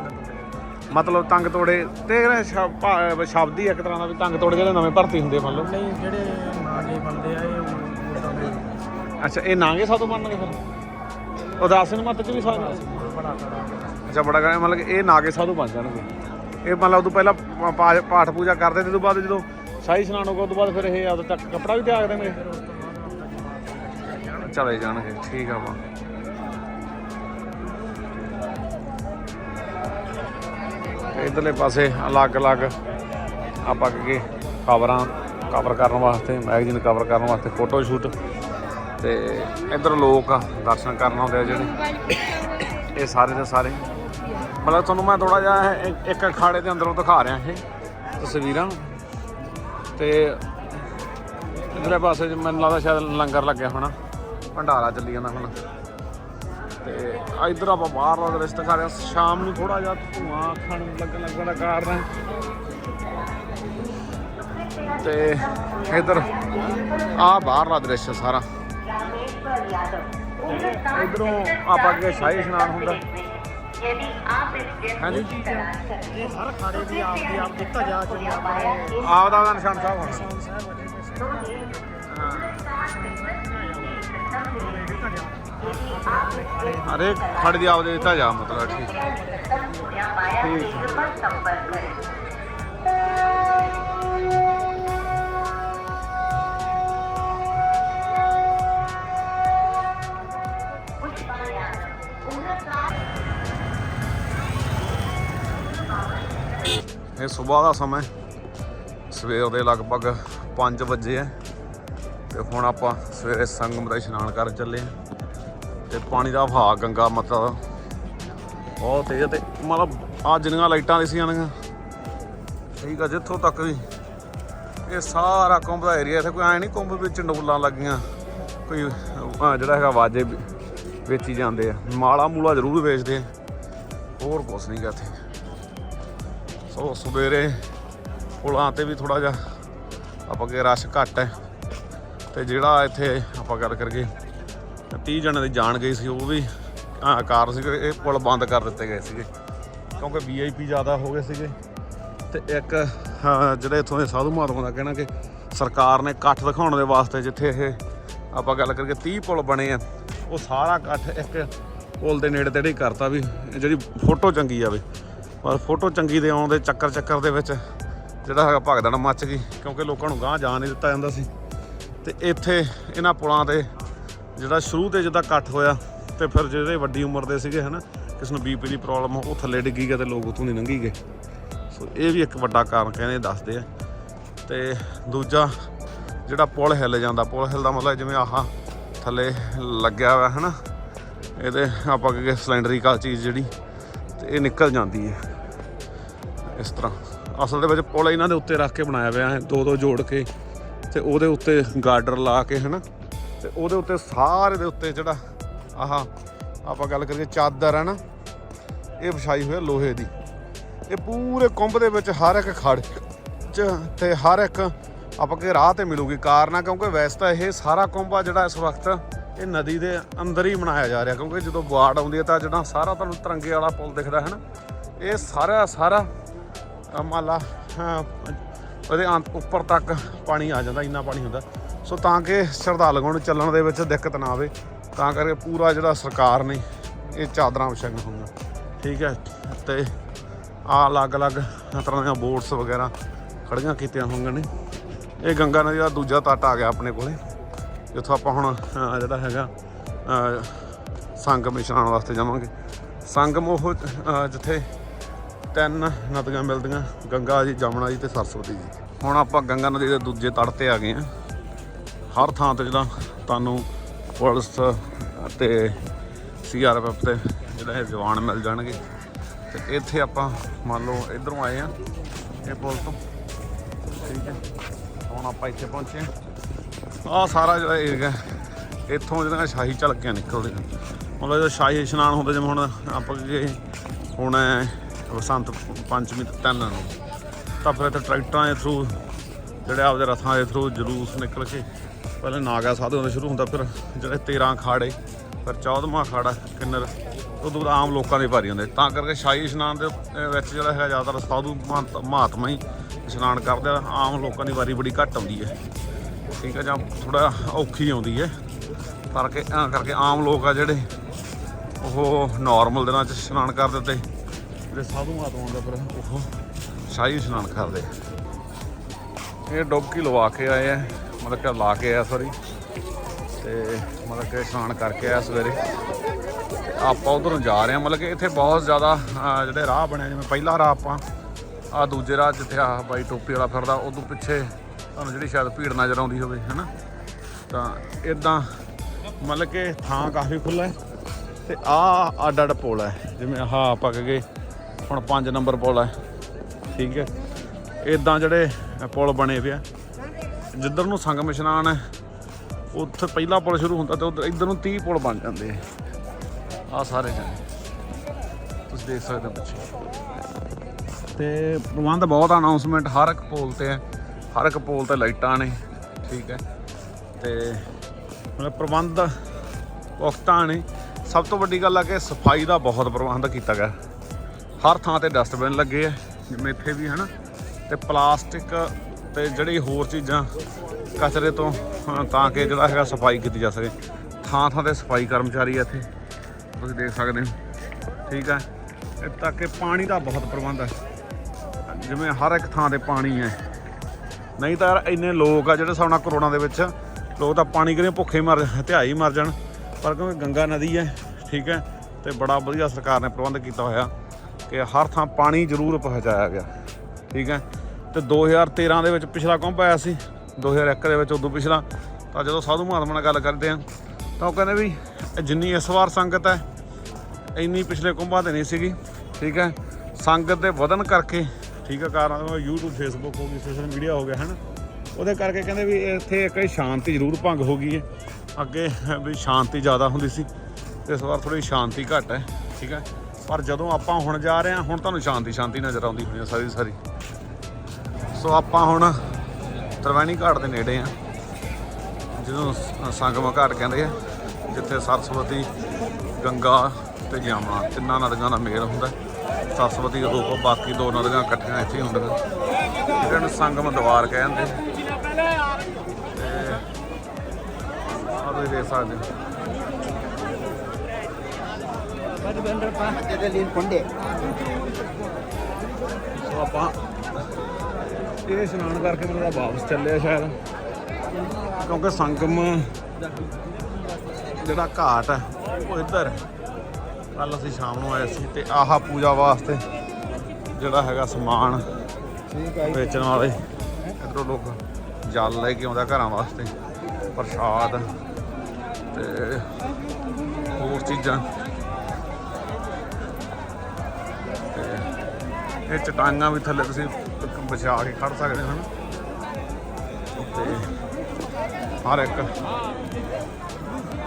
ਮਤਲਬ ਤੰਗ ਤੋੜੇ ਤੇ ਇਹ ਸ਼ਬ- ਭਾ- ਸ਼ਬਦ ਹੀ ਇੱਕ ਤਰ੍ਹਾਂ ਦਾ ਵੀ ਤੰਗ ਤੋੜੇ ਜਿਹੜੇ ਨਵੇਂ ਭਰਤੀ ਹੁੰਦੇ ਮੰਨ ਲਓ। ਨਹੀਂ ਜਿਹੜੇ ਨਾਗੇ ਬੰਦੇ ਆ ਇਹ ਉਦਾਂ ਦੇ ਅੱਛਾ ਇਹ ਨਾਂਗੇ ਸਾਧੂ ਬਣਨਗੇ ਫਿਰ? ਉਦਾਸਨ ਮਤ ਚ ਵੀ ਸਾਧੂ ਅੱਛਾ, ਬੜਾ ਕਹਿੰਦਾ, ਮਤਲਬ ਕਿ ਇਹ ਨਾਗੇ ਸਾਧੂ ਬਣ ਜਾਣਗੇ। ਇਹ ਮਤਲਬ ਉਦੋਂ ਪਹਿਲਾਂ ਪਾ- ਪਾਠ ਪੂਜਾ ਕਰਦੇ ਤੇ ਤੋਂ ਬਾਅਦ ਜਦੋਂ ਸ਼ਾਹੀ ਇਸ਼ਨਾਨ ਹੋਗਾ ਉਦੋਂ ਬਾਅਦ ਫਿਰ ਇਹ ਆਪਦਾ ਤੱਕ ਕੱਪੜਾ ਵੀ ਤਿਆਗ ਦੇਣਗੇ ਚਲੇ ਜਾਣਗੇ, ਠੀਕ ਆ ਵਾ ਇਧਰਲੇ ਪਾਸੇ ਅਲੱਗ-ਅਲੱਗ ਆਪਾਂ ਕਿ ਖਬਰਾਂ ਕਵਰ ਕਰਨ ਵਾਸਤੇ ਮੈਗਜ਼ੀਨ ਕਵਰ ਕਰਨ ਵਾਸਤੇ ਫੋਟੋ ਸ਼ੂਟ ਤੇ ਇਧਰ ਲੋਕ ਦਰਸ਼ਨ ਕਰਨ ਆਉਂਦੇ ਆ ਜਿਹੜੇ। ਇਹ ਸਾਰੇ ਦੇ ਸਾਰੇ। ਮਤਲਬ ਤੁਹਾਨੂੰ ਮੈਂ ਥੋੜਾ ਜਿਹਾ ਇੱਕ- ਇੱਕ ਅਖਾੜੇ ਦੇ ਅੰਦਰੋਂ ਦਿਖਾ ਰਿਹਾ ਇਹ ਤਸਵੀਰਾਂ ਤੇ ਇਧਰਲੇ ਪਾਸੇ 'ਚ ਮੈਨੂੰ ਲੱਗਦਾ ਸ਼ਾਇਦ ਲੰਗਰ ਲੱਗਿਆ ਹੋਣਾ। ਭੰਡਾਰਾ ਚੱਲੀ ਜਾਂਦਾ ਹੁਣ। ਤੇ ਇਧਰ ਆਪਾਂ ਬਾਹਰਲਾ ਦ੍ਰਿਸ਼ ਦਿਖਾ ਰਹੇ। ਹਾਂ ਸ਼ਾਮ ਨੂੰ ਥੋੜਾ ਜਿਹਾ ਧੂਆਂ, ਅੱਖਾਂ ਨੂੰ ਲੱਗਣ ਲੱਗਣ ਦਾ ਕਾਰਨ ਹੈ। ਤੇ ਇਧਰ ਆ ਬਾਹਰਲਾ ਦ੍ਰਿਸ਼ ਹੈ ਸਾਰਾ। ਇਧਰੋਂ ਆਪਾਂ ਅੱਗੇ ਸ਼ਾਹੀ ਇਸ਼ਨਾਨ ਹੁੰਦਾ। ਹਾਂਜੀ। ਇਹ ਹਰ ਖਾੜੇ ਦੀ ਆਪ ਦੀ ਆਪ ਦਿੱਤਾ ਜਾ ਚੁੱਕਿਆ ਆਪਣੇ ਆਪਦਾ ਦਾ ਨਿਸ਼ਾਨ ਸਾਹਿਬ ਹੋਣਾ। ਵਜੇ ਹਰੇਕ ਖੜ ਦੀ ਆਪਦੇ ਦਿੱਤਾ ਜਾ ਮਤਲਬ ਠੀਕ। ਠੀਕ। ਇਹ ਸਵੇਰ ਦਾ ਸਮਾਂ ਸਵੇਰ ਦੇ ਲਗਭਗ 5 ਵਜੇ ਹੈ। ਤੇ ਹੁਣ ਆਪਾਂ ਸਵੇਰੇ ਸੰਗਮ ਦਾ ਇਸ਼ਨਾਨ ਕਰਨ ਚੱਲੇ ਹਾਂ। ਤੇ ਪਾਣੀ ਦਾ ਵਹਾਅ ਗੰਗਾ ਮਾਤਾ ਦਾ। ਬਹੁਤ ਤੇਜ਼ ਤੇ ਮਤਲਬ ਆ ਜਿੰਨੀਆਂ ਲਾਈਟਾਂ ਦਿਸੀਆਂ ਨੇ ਠੀਕ ਆ, ਜਿੱਥੋਂ ਤੱਕ ਵੀ ਇਹ ਸਾਰਾ ਕੁੰਭ ਦਾ ਏਰੀਆ ਇੱਥੇ ਕੋਈ ਐ ਨਹੀਂ ਕੁੰਭ ਵਿੱਚ ਡੋਲਾਂ ਲੱਗੀਆਂ। ਕੋਈ ਜਿਹੜਾ ਹੈਗਾ ਵਾਜੇ ਵੇਚੀ ਜਾਂਦੇ ਆ। ਮਾਲਾ ਮੂਲਾ ਜ਼ਰੂਰ ਵੇਚਦੇ ਆ। ਹੋਰ ਕੁਛ ਨਹੀਂ ਗਾ ਇੱਥੇ। ਸੋ ਸਵੇਰੇ ਪੁਲਾਂ ਤੇ ਵੀ ਥੋੜਾ ਜਿਹਾ ਆਪਾਂ ਕਿ ਰਸ਼ ਘੱਟ ਹੈ ਤੇ ਜਿਹੜਾ ਇੱਥੇ ਆਪਾਂ ਗੱਲ ਕਰੀਏ 30 ਜਣੇ ਦੀ ਜਾਣ ਗਈ ਸੀ, ਉਹ ਵੀ ਆਹ ਕਾਰ ਸੀ ਇਹ ਪੁਲ ਬੰਦ ਕਰ ਦਿੱਤੇ ਗਏ ਸੀਗੇ, ਕਿਉਂਕਿ ਵੀਆਈਪੀ ਜ਼ਿਆਦਾ ਹੋ ਗਏ ਸੀਗੇ। ਤੇ ਇੱਕ ਜਿਹੜੇ ਇੱਥੋਂ ਦੇ ਸਾਧੂ ਮਹਾਤਮਾ ਦਾ ਕਹਿਣਾ ਕਿ ਸਰਕਾਰ ਨੇ ਇਕੱਠ ਦਿਖਾਉਣ ਦੇ ਵਾਸਤੇ ਜਿੱਥੇ ਇਹ ਆਪਾਂ ਗੱਲ ਕਰੀਏ 30 ਪੁਲ ਬਣੇ ਆ, ਉਹ ਸਾਰਾ ਇਕੱਠ ਇੱਕ ਪੁਲ ਦੇ ਨੇੜੇ ਤੇੜੇ ਹੀ ਕਰਤਾ ਵੀ, ਜਿਹੜੀ ਫੋਟੋ ਚੰਗੀ ਆਵੇ। ਪਰ ਫੋਟੋ ਚੰਗੀ ਦੇ ਆਉਣ ਦੇ ਚੱਕਰ ਚੱਕਰ ਦੇ ਵਿੱਚ ਜਿਹੜਾ ਹੈਗਾ ਭਗਦੜ ਮੱਚ ਗਈ, ਕਿਉਂਕਿ ਲੋਕਾਂ ਨੂੰ ਗਾਂਹ ਜਾਣ ਨਹੀਂ ਦਿੱਤਾ ਜਾਂਦਾ ਸੀ। ਤੇ ਇੱਥੇ ਇਹਨਾਂ ਪੁਲਾਂ ਤੇ ਜਿਹੜਾ ਸ਼ੁਰੂ ਤੇ ਜਿੱਦਾਂ ਇਕੱਠ ਹੋਇਆ ਤੇ ਫਿਰ ਜਿਹੜੇ ਵੱਡੀ ਉਮਰ ਦੇ ਸੀਗੇ ਹਨਾ, ਕਿਸ ਨੂੰ ਬੀਪੀ ਦੀ ਪ੍ਰੋਬਲਮ ਉਹ ਥੱਲੇ ਡਿੱਗੀ ਗਏ ਤੇ ਲੋਕ ਉਤੋਂ ਨਹੀਂ ਲੰਘੀ ਗਏ। ਸੋ ਇਹ ਵੀ ਇੱਕ ਵੱਡਾ ਕਾਰਨ ਕਹਿੰਦੇ ਦੱਸਦੇ ਆ। ਤੇ ਦੂਜਾ ਜਿਹੜਾ ਪੁਲ ਹਿੱਲ ਜਾਂਦਾ, ਪੁਲ ਹਿੱਲਦਾ ਮਤਲਬ ਜਿਵੇਂ ਆਹ ਥੱਲੇ ਲੱਗਿਆ ਹੋਇਆ ਹਨਾ, ਇਹਦੇ ਆਪਾਂ ਕਹੀਏ ਸਿਲੰਡਰੀਕਲ ਚੀਜ਼ ਜਿਹੜੀ ਤੇ ਇਹ ਨਿਕਲ ਜਾਂਦੀ ਹੈ। ਇਸ ਤਰ੍ਹਾਂ। ਅਸਲ ਦੇ ਵਿੱਚ ਪੁਲ ਇਹਨਾਂ ਦੇ ਉੱਤੇ ਰੱਖ ਕੇ ਬਣਾਇਆ ਹੋਇਆ ਹੈ ਦੋ ਦੋ ਜੋੜ ਕੇ। ਤੇ ਉਹਦੇ ਉੱਤੇ ਗਾਰਡਰ ਲਾ ਕੇ, ਹਨਾ? ਤੇ ਉਹਦੇ ਉੱਤੇ ਸਾਰੇ ਦੇ ਉੱਤੇ ਜਿਹੜਾ ਆਹ, ਆਪਾਂ ਗੱਲ ਕਰੀਏ ਚਾਦਰ ਹੈ ਨਾ ਇਹ ਵਿਛਾਈ ਹੋਈ ਹੈ ਲੋਹੇ ਦੀ। ਇਹ ਪੂਰੇ ਕੁੰਭ ਦੇ ਵਿੱਚ ਹਰ ਇੱਕ ਖੜ ਚ ਤੇ ਹਰ ਇੱਕ ਆਪਾਂ ਕਿ ਰਾਹ ਤੇ ਮਿਲੂਗੀ। ਕਾਰਨ ਆ ਕਿਉਂਕਿ ਵੈਸੇ ਤਾਂ ਇਹ ਸਾਰਾ ਕੁੰਭ ਆ ਜਿਹੜਾ ਇਸ ਵਕਤ ਇਹ ਨਦੀ ਦੇ ਅੰਦਰ ਹੀ ਬਣਾਇਆ ਜਾ ਰਿਹਾ ਕਿਉਂਕਿ ਜਦੋਂ ਬਾੜ ਆਉਂਦੀ ਹੈ ਤਾਂ ਜਿਹੜਾ ਸਾਰਾ ਤੁਹਾਨੂੰ ਤਿਰੰਗੇ ਵਾਲਾ ਪੁਲ ਦਿਖਦਾ ਹੈ ਨਾ ਇਹ ਸਾਰਾ ਸਾਰਾ ਅ, ਮੰਨ ਉਹਦੇ ਅੰਤ ਉੱਪਰ ਤੱਕ ਪਾਣੀ ਆ ਜਾਂਦਾ ਇੰਨਾ ਪਾਣੀ ਹੁੰਦਾ। ਸੋ ਤਾਂ ਕਿ ਸ਼ਰਧਾਲੂਆਂ ਨੂੰ ਚੱਲਣ ਦੇ ਵਿੱਚ ਦਿੱਕਤ ਨਾ ਆਵੇ ਤਾਂ ਕਰਕੇ ਪੂਰਾ ਜਿਹੜਾ ਸਰਕਾਰ ਨੇ ਇਹ ਚਾਦਰਾਂ ਵਿਛਾਈਆਂ ਹੋਈਆਂ। ਠੀਕ ਹੈ ਤੇ ਆ ਅਲੱਗ-ਅਲੱਗ ਤਰ੍ਹਾਂ ਦੀਆਂ ਬੋਟਸ ਵਗੈਰਾ ਖੜੀਆਂ ਕੀਤੀਆਂ ਹੋਈਆਂ ਨੇ। ਇਹ ਗੰਗਾ ਨਦੀ ਦਾ ਦੂਜਾ ਤੱਟ ਆ ਗਿਆ ਆਪਣੇ ਕੋਲੇ। ਜਿੱਥੋਂ ਆਪਾਂ ਹੁਣ ਜਿਹੜਾ ਹੈਗਾ ਸੰਗਮ ਇਸ਼ਨਾਨ ਵਾਸਤੇ ਜਾਵਾਂਗੇ। ਸੰਗਮ ਉਹ ਜਿੱਥੇ ਤਿੰਨ ਨਦੀਆਂ ਮਿਲਦੀਆਂ, ਗੰਗਾ ਜੀ, ਜਮਨਾ ਜੀ ਤੇ ਸਰਸਵਤੀ ਜੀ। ਹੁਣ ਆਪਾਂ ਗੰਗਾ ਨਦੀ ਦੇ ਦੂਜੇ ਤੜ ਤੇ ਆ ਗਏ ਆ ਹਰ ਥਾਂ ਤੇ ਜਿਹੜਾ ਤੁਹਾਨੂੰ ਪੁਲਿਸ ਤੇ ਸੀਆਰਐਫ ਤੇ ਜਿਹੜਾ ਇਹ ਜਵਾਨ ਮਿਲ ਜਾਣਗੇ। ਤੇ ਇੱਥੇ ਆਪਾਂ ਮੰਨ ਲਓ ਇਧਰੋਂ ਆਏ ਆ ਇਹ ਪੁਲ ਤੋਂ। ਠੀਕ ਹੈ। ਹੁਣ ਆਪਾਂ ਇੱਥੇ ਪਹੁੰਚੇ ਆ ਸਾਰਾ ਜਿਹੜਾ ਏਰੀਆ ਇੱਥੋਂ ਜਿਹੜੀਆਂ ਸ਼ਾਹੀ ਝਲਕੀਆਂ ਨਿਕਲਦੀਆਂ ਮਤਲਬ ਜਦੋਂ ਸ਼ਾਹੀ ਇਸ਼ਨਾਨ ਹੁੰਦਾ, ਜਿਵੇਂ ਹੁਣ ਆਪਾਂ ਕਿ ਹੁਣ ਬਸੰਤ ਪੰਚਮੀ ਤੇ ਤਿੰਨ ਨੂੰ, ਤਾਂ ਫਿਰ ਇੱਥੇ ਟਰੈਕਟਰਾਂ ਦੇ ਥਰੂ ਜਿਹੜੇ ਆਪਦੇ ਰਥਾਂ ਦੇ ਥਰੂ ਜਲੂਸ ਨਿਕਲ ਕੇ ਪਹਿਲੇ ਨਾਗਾ ਸਾਧੂ ਦਾ ਸ਼ੁਰੂ ਹੁੰਦਾ, ਫਿਰ ਜਿਹੜੇ 13 ਖਾੜੇ, ਫਿਰ 14ਵਾਂ ਖਾੜਾ, ਕਿੰਨਰ, ਉਦੋਂ ਬਾਅਦ ਆਮ ਲੋਕਾਂ ਦੇ ਭਾਰੀ ਹੁੰਦੇ। ਤਾਂ ਕਰਕੇ ਸ਼ਾਹੀ ਇਸ਼ਨਾਨ ਦੇ ਵਿੱਚ ਜਿਹੜਾ ਹੈਗਾ, ਜ਼ਿਆਦਾਤਰ ਸਾਧੂ ਮਹੰਤ ਮਹਾਤਮਾ ਹੀ ਇਸ਼ਨਾਨ ਕਰਦੇ ਆ। ਆਮ ਲੋਕਾਂ ਦੀ ਵਾਰੀ ਬੜੀ ਘੱਟ ਆਉਂਦੀ ਹੈ। ਠੀਕ ਹੈ ਜਾਂ ਥੋੜਾ ਔਖੀ ਆਉਂਦੀ ਹੈ ਕਰਕੇ ਐਂ ਕਰਕੇ ਆਮ ਲੋਕ ਆ ਜਿਹੜੇ ਉਹ ਨਾਰਮਲ ਦਿਨਾਂ 'ਚ ਇਸ਼ਨਾਨ ਕਰ ਦਿੰਦੇ। ਜਿਹੜੇ ਸਾਧੂ ਮਹਾਤਮਾ ਹੁੰਦੇ ਪਰ ਉਹ ਸ਼ਾਹੀ ਇਸ਼ਨਾਨ ਕਰਦੇ। ਇਹ ਡੁਬਕੀ ਲਵਾ ਕੇ ਆਏ ਆ ਮਤਲਬ ਕਿ ਲਾ ਕੇ ਆਇਆ ਸੌਰੀ ਤੇ ਮਤਲਬ ਕਿ ਇਸ਼ਨਾਨ ਕਰਕੇ ਆਇਆ ਸਵੇਰੇ। ਤੇ ਆਪਾਂ ਉਧਰੋਂ ਜਾ ਰਹੇ ਹਾਂ ਮਤਲਬ ਕਿ ਇੱਥੇ ਬਹੁਤ ਜ਼ਿਆਦਾ ਜਿਹੜੇ ਰਾਹ ਬਣਿਆ ਜਿਵੇਂ ਪਹਿਲਾ ਰਾਹ ਆਪਾਂ ਆ ਦੂਜੇ ਰਾਹ ਜਿੱਥੇ ਆ ਬਾਈ ਟੋਪੀ ਵਾਲਾ ਫਿਰਦਾ ਉਦੋਂ ਪਿੱਛੇ ਤੁਹਾਨੂੰ ਜਿਹੜੀ ਸ਼ਾਇਦ ਭੀੜ ਨਜ਼ਰ ਆਉਂਦੀ ਹੋਵੇ, ਹੈਨਾ? ਤਾਂ ਇਦਾਂ ਮਤਲਬ ਕਿ ਥਾਂ ਕਾਫੀ ਖੁੱਲ੍ਹਾ ਹੈ ਤੇ ਆ ਅੱਡ ਅੱਡ ਪੁਲ ਹੈ, ਜਿਵੇਂ ਆਹ ਪੱਕ ਗਏ, ਹੁਣ 5 ਨੰਬਰ ਪੁਲ ਹੈ, ਠੀਕ ਹੈ? ਇਦਾਂ ਜਿਹੜੇ ਪੁਲ ਬਣੇ ਪਿਆ ਜਿੱਧਰ ਨੂੰ ਸੰਗਮ ਇਸ਼ਨਾਨ ਹੈ, ਉੱਥੇ ਪਹਿਲਾ ਪੁਲ ਸ਼ੁਰੂ ਹੁੰਦਾ ਤੇ ਉੱਧਰ ਇੱਧਰ ਨੂੰ 30 ਪੁਲ ਬਣ ਜਾਂਦੇ ਆ। ਆ ਸਾਰੇ ਨੇ ਤੁਸੀਂ ਦੇਖ ਸਕਦੇ ਹੋ ਪਿੱਛੇ। ਤੇ ਪ੍ਰਬੰਧ ਬਹੁਤ ਅਨਾਉਂਸਮੈਂਟ ਹਰ ਇੱਕ ਪੋਲ ਤੇ ਹੈ। ਹਰ ਇੱਕ ਪੋਲ ਤੇ ਲਾਈਟਾਂ ਨੇ, ਠੀਕ ਹੈ। ਤੇ ਮਤਲਬ ਪ੍ਰਬੰਧ ਪੁਖਤਾ ਨੇ। ਸਭ ਤੋਂ ਵੱਡੀ ਗੱਲ ਆ ਕਿ ਸਫ਼ਾਈ ਦਾ ਬਹੁਤ ਪ੍ਰਬੰਧ ਕੀਤਾ ਗਿਆ। ਹਰ ਥਾਂ ਤੇ ਡਸਟਬਿਨ ਲੱਗੇ ਆ, ਜਿਵੇਂ ਇੱਥੇ ਵੀ, ਹਨਾ। ਤੇ ਪਲਾਸਟਿਕ ਤੇ ਜਿਹੜੀ ਹੋਰ ਚੀਜ਼ਾਂ ਕਚਰੇ ਤੋਂ ਤਾਂ ਕਿ ਜਿਹੜਾ ਹੈਗਾ ਸਫ਼ਾਈ ਕੀਤੀ ਜਾ ਸਕੇ। ਥਾਂ ਥਾਂ ਤੇ ਸਫ਼ਾਈ ਕਰਮਚਾਰੀ ਆ ਇੱਥੇ, ਤੁਸੀਂ ਦੇਖ ਸਕਦੇ ਹੋ, ਠੀਕ ਹੈ ਇਹ ਤਾਂ ਕਿ ਪਾਣੀ ਦਾ ਬਹੁਤ ਪ੍ਰਬੰਧ ਹੈ ਜਿਵੇਂ ਹਰ ਇੱਕ ਥਾਂ ਤੇ ਪਾਣੀ ਹੈ ਨਹੀਂ ਤਾਂ ਯਾਰ ਇੰਨੇ ਲੋਕ ਆ ਜਿਹੜੇ ਹਿਸਾਬ ਕਰੋਨਾ ਦੇ ਵਿੱਚ। ਲੋਕ ਤਾਂ ਪਾਣੀ ਕਰੇ ਭੁੱਖੇ ਮਰ ਹਤਿਆਈ ਮਰ ਜਾਣ। ਪਰ ਕਿਉਂਕਿ ਗੰਗਾ ਨਦੀ ਹੈ, ਠੀਕ ਹੈ, ਤੇ ਬੜਾ ਵਧੀਆ ਸਰਕਾਰ ਨੇ ਪ੍ਰਬੰਧ ਕੀਤਾ ਹੋਇਆ ਕਿ ਹਰ ਥਾਂ ਪਾਣੀ ਜ਼ਰੂਰ ਪਹੁੰਚਾਇਆ ਗਿਆ, ਠੀਕ ਹੈ। ਤੇ 2013 ਦੇ ਵਿੱਚ ਪਿਛਲਾ ਕੁੰਭ ਆਇਆ ਸੀ? 2001 ਦੇ ਵਿੱਚ ਉਦੋਂ ਪਿਛਲਾ। ਤਾਂ ਜਦੋਂ ਸਾਧੂ ਮਹਾਤਮਾ ਨਾਲ ਗੱਲ ਕਰਦੇ ਆ ਤਾਂ ਉਹ ਕਹਿੰਦੇ ਵੀ ਜਿੰਨੀ ਇਸ ਵਾਰ ਸੰਗਤ ਹੈ, ਇੰਨੀ ਪਿਛਲੇ ਕੁੰਭਾਂ ਤੇ ਨਹੀਂ ਸੀਗੀ, ਠੀਕ ਹੈ। ਸੰਗਤ ਦੇ ਵਧਨ ਕਰਕੇ ਠੀਕ ਆ ਕਾਰਨ ਉਹ YouTube, Facebook ਹੋ ਗਈ ਸੋਸ਼ਲ ਮੀਡੀਆ ਹੋ ਗਿਆ, ਹਨ? ਉਹਦੇ ਕਰਕੇ ਕਹਿੰਦੇ ਵੀ ਇੱਥੇ ਇੱਕ ਸ਼ਾਂਤੀ ਜ਼ਰੂਰ ਭੰਗ ਹੋ ਗਈ ਹੈ ਅੱਗੇ ਵੀ ਸ਼ਾਂਤੀ ਜ਼ਿਆਦਾ ਹੁੰਦੀ ਸੀ ਇਸ ਵਾਰ ਥੋੜੀ ਸ਼ਾਂਤੀ ਘੱਟ ਹੈ, ਠੀਕ ਹੈ ਪਰ ਜਦੋਂ ਆਪਾਂ ਹੁਣ ਜਾ ਰਹੇ ਹਾਂ, ਹੁਣ ਤੁਹਾਨੂੰ ਸ਼ਾਂਤੀ ਸ਼ਾਂਤੀ ਨਜ਼ਰ ਆਉਂਦੀ ਹੋਣੀ ਹੈ ਸਾਰੀ ਸਾਰੀ। ਸੋ ਆਪਾਂ ਹੁਣ ਤਰਵੈਣੀ ਘਾਟ ਦੇ ਨੇੜੇ ਆ, ਜਿਹਨੂੰ ਸੰਗਮਾ ਘਾਟ ਕਹਿੰਦੇ ਆ, ਜਿੱਥੇ ਸਰਸਵਤੀ, ਗੰਗਾ ਤੇ ਯਮੁਨਾ ਤਿੰਨਾਂ ਨਦੀਆਂ ਦਾ ਮੇਲ ਹੁੰਦਾ। ਸਰਸਵਤੀ ਦੇ ਰੂਪ, ਬਾਕੀ ਦੋ ਨਦੀਆਂ ਇਕੱਠੀਆਂ ਇੱਥੇ ਹੀ ਹੁੰਦੀਆਂ। ਇਹਨਾਂ ਨੂੰ ਸੰਗਮ ਦਵਾਰ ਕਹਿੰਦੇ। ਤੇ ਆਹ ਤੁਸੀਂ ਦੇਖ ਸਕਦੇ ਸੋ ਆਪਾਂ ਇਹ ਇਸ਼ਨਾਨ ਕਰਕੇ ਮੈਨੂੰ ਤਾਂ ਵਾਪਸ ਚੱਲੇ ਸ਼ਾਇਦ। ਕਿਉਂਕਿ ਸੰਗਮ ਜਿਹੜਾ ਘਾਟ ਹੈ, ਉਹ ਇੱਧਰ ਕੱਲ ਅਸੀਂ ਸ਼ਾਮ ਨੂੰ ਆਏ ਸੀ ਤੇ ਆਹ ਪੂਜਾ ਵਾਸਤੇ ਜਿਹੜਾ ਹੈਗਾ ਸਮਾਨ ਵੇਚਣ ਵਾਲੇ। ਇੱਧਰੋਂ ਲੋਕ ਜਲ ਲੈ ਕੇ ਆਉਂਦਾ ਘਰਾਂ ਵਾਸਤੇ, ਪ੍ਰਸ਼ਾਦ ਤੇ ਹੋਰ ਚੀਜ਼ਾਂ। ਤੇ ਇਹ ਚਟਾਈਆਂ ਵੀ ਥੱਲੇ ਤੁਸੀਂ ਇੱਕ ਵਿਛਾ ਕੇ ਖੜ ਸਕਦੇ ਹੋ ਨਾ। ਤੇ ਹਰ ਇੱਕ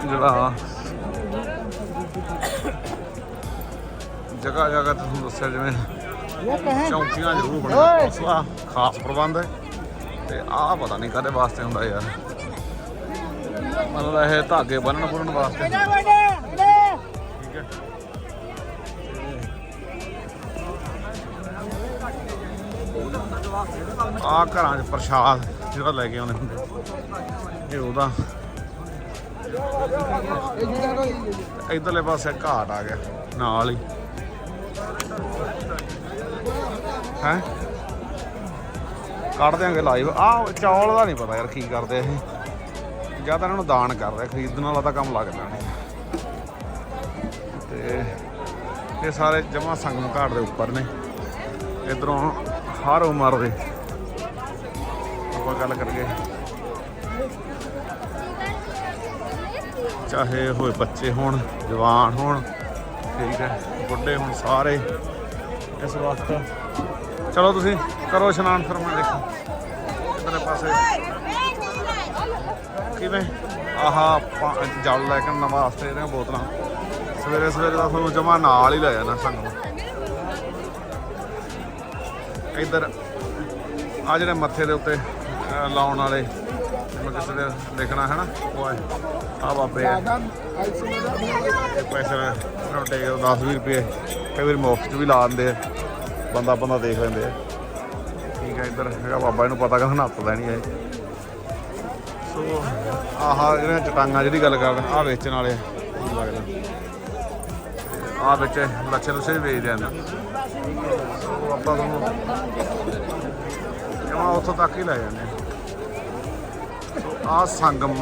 ਜਿਹੜਾ ਜਗ੍ਹਾ ਜਗ੍ਹਾ ਤੁਹਾਨੂੰ ਦੱਸਿਆ ਜਿਵੇਂ ਚੌਂਕੀਆਂ ਜ਼ਰੂਰ ਬਣੀਆਂ। ਉਸਦਾ ਖਾਸ ਪ੍ਰਬੰਧ ਹੈ। ਤੇ ਆਹ ਪਤਾ ਨਹੀਂ ਕਾਹਦੇ ਵਾਸਤੇ ਹੁੰਦਾ ਯਾਰ। ਮਤਲਬ ਇਹ ਧਾਗੇ ਬੰਨਣ ਬੁੰਨਣ ਵਾਸਤੇ ਠੀਕ ਹੈ। ਆ ਘਰਾਂ 'ਚ ਪ੍ਰਸ਼ਾਦ ਜਿਹੜਾ ਲੈ ਕੇ ਆਉਂਦੇ ਹੁੰਦੇ। ਇਹ ਉਹਦਾ। ਇਧਰਲੇ ਪਾਸੇ ਘਾਟ ਆ ਗਿਆ। ਨਾਲ ਹੀ। ਹੈ? ਕੱਢ ਦਿਆਂਗੇ ਲਾਈਵ ਆ ਚੌਲ ਦਾ ਨਹੀਂ ਪਤਾ ਯਾਰ ਕੀ ਕਰਦੇ ਇਹ। ਜਾਂ ਤਾਂ ਇਹਨਾਂ ਨੂੰ ਦਾਨ ਕਰ ਰਿਹਾ, ਖਰੀਦਣ ਵਾਲਾ ਤਾਂ ਕੰਮ ਲੱਗਦਾ ਨਹੀਂ ਤੇ ਇਹ ਸਾਰੇ ਜਮਾ ਸੰਗਮ ਘਾਟ ਦੇ ਉੱਪਰ ਨੇ। ਇਧਰੋਂ ਹਰ ਉਮਰ ਦੇ। ਆਪਾਂ ਗੱਲ ਕਰੀਏ। ਚਾਹੇ ਹੋਏ ਬੱਚੇ ਹੋਣ, ਜਵਾਨ ਹੋਣ ਠੀਕ ਹੈ। ਬੁੱਢੇ ਹੁਣ ਸਾਰੇ ਇਸ ਵਕਤ। ਚਲੋ ਤੁਸੀਂ ਕਰੋ ਇਸ਼ਨਾਨ ਫਿਰ ਮੈਂ ਦੇਖੋ। ਇਧਰਲੇ ਪਾਸੇ। ਕਿਵੇਂ? ਆਹਾ ਜਲ ਲੈ ਕੇ ਨਵਾਂ ਵਾਸਤੇ ਇਹਦੀਆਂ ਬੋਤਲਾਂ। ਸਵੇਰੇ ਸਵੇਰੇ ਦਾ ਤੁਹਾਨੂੰ ਜਮਾ ਨਾਲ ਹੀ ਲੈ ਜਾਣਾ ਸਾਨੂੰ ਇੱਧਰ ਆ ਜਿਹੜੇ ਮੱਥੇ ਦੇ ਉੱਤੇ ਲਾਉਣ ਵਾਲੇ ਜਿਵੇਂ ਕਿਸੇ ਦੇ ਦੇਖਣਾ ਹੈ ਨਾ ਉਹ ਹੈ। ਆ ਬਾਬੇ ਆ ਪੈਸੇ ਨੂੰ ਟੇਕ 10 20 ਰੁਪਏ। ਕਈ ਵਾਰੀ ਮੁਫਤ 'ਚ ਵੀ ਲਾ ਦਿੰਦੇ ਆ। ਬੰਦਾ ਬੰਦਾ ਦੇਖ ਲੈਂਦੇ ਆ। ਠੀਕ ਹੈ ਇੱਧਰ ਹੈਗਾ ਬਾਬਾ ਇਹਨੂੰ ਪਤਾ ਕਿ ਨੱਤ ਲੈਣੀ ਹੈ ਸੋ ਆਹ ਜਿਹੜੀਆਂ ਚਟਾਂਗਾ ਜਿਹੜੀ ਗੱਲ ਕਰਦਾ ਆ ਵੇਚਣ ਵਾਲੇ ਆ, ਮੈਨੂੰ ਲੱਗਦਾ। ਆ ਵਿੱਚ ਲੱਛੇ ਲੁੱਛੇ ਵੀ ਵੇਚਦੇ ਆ ਸੋ ਆਪਾਂ ਤੁਹਾਨੂੰ ਜਮਾ ਉੱਥੋਂ ਤੱਕ ਹੀ ਲੈ ਜਾਂਦੇ ਆ। ਆ ਸੰਗਮ।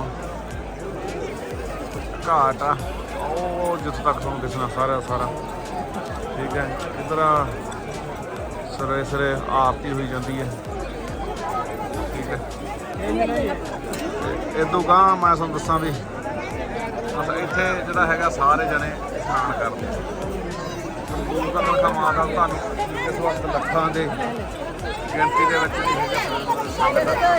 ਘਾਟ ਆ। ਉਹ ਜਿੱਥੋਂ ਤੱਕ ਤੁਹਾਨੂੰ ਦਿਸਣਾ ਸਾਰਾ ਸਾਰਾ। ਠੀਕ ਹੈ। ਇਧਰ ਸਰੇ ਸਰੇ ਆਰਤੀ ਹੋਈ ਜਾਂਦੀ ਹੈ। ਠੀਕ ਹੈ। ਇਦੋਂ ਗਾਂ ਮੈਂ ਤੁਹਾਨੂੰ ਦੱਸਾਂ ਵੀ ਬਸ ਇੱਥੇ ਜਿਹੜਾ ਹੈਗਾ ਸਾਰੇ ਜਣੇ ਇਸ਼ਨਾਨ ਕਰਦੇ ਆ। ਦੂਰ ਦਾ ਮਾਤਾ ਦਾ ਤੁਹਾਨੂੰ ਇਸ ਵਕਤ ਲੱਖਾਂ ਦੇ ਗਿਣਤੀ ਦੇ ਵਿੱਚ ਨਹੀਂ ਹੈਗਾ।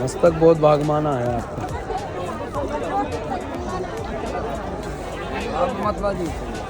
हज तक बहुत भागमाना है आपका।